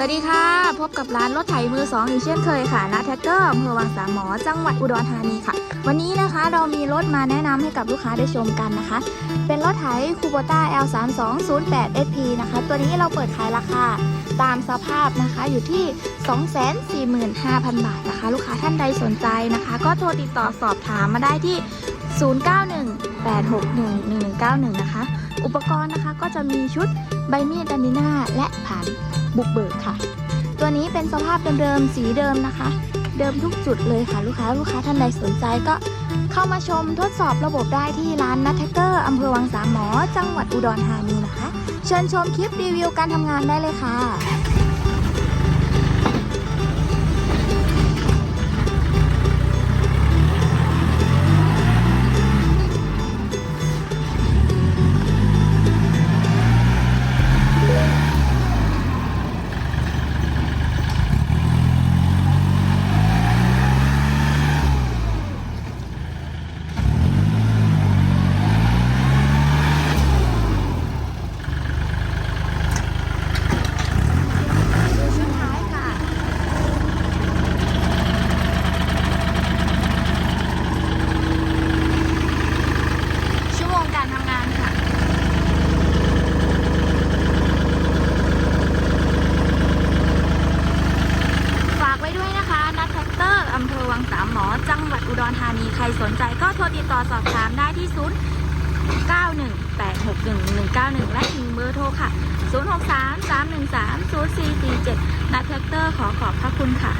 สวัสดีค่ะ พบกับร้านรถไถมือสองอีกเช่นเคยค่ะณแท็กเกอร์อำเภอวังสามหมอ จังหวัดอุดรธานีค่ะ วันนี้นะคะเรามีรถมาแนะนำให้กับลูกค้าได้ชมกันนะคะ เป็นรถไถคูโบต้า L3208 SP นะคะ ตัวนี้เราเปิดขายราคาตามสภาพนะคะอยู่ที่ 245,000 บาทนะคะ ลูกค้าท่านใดสนใจนะคะ ก็โทรติดต่อสอบถามมาได้ที่ 0918611191 นะคะ อุปกรณ์นะคะก็จะมีชุดใบมีดดันดิน่าและผ่าน บุกเบิกค่ะ ตัวนี้เป็นสภาพเดิมๆสีเดิมนะคะ เดิมทุกจุดเลยค่ะลูกค้าลูกค้าท่านใดสนใจก็เข้ามาชมทดสอบระบบได้ที่ร้านนัทแทกเกอร์อำเภอวังสามหมอ จังหวัดอุดรธานีนะคะ เชิญชมคลิปรีวิวการทำงานได้เลยค่ะ งสามหมอจังหวัดอุดรธานีใครสนใจก็โทรติดต่อสอบถามได้ที่0 918611191 และอีกเบอร์โทรค่ะ 063 313 0447นัทแท็กเตอร์ขอขอบพระคุณค่ะ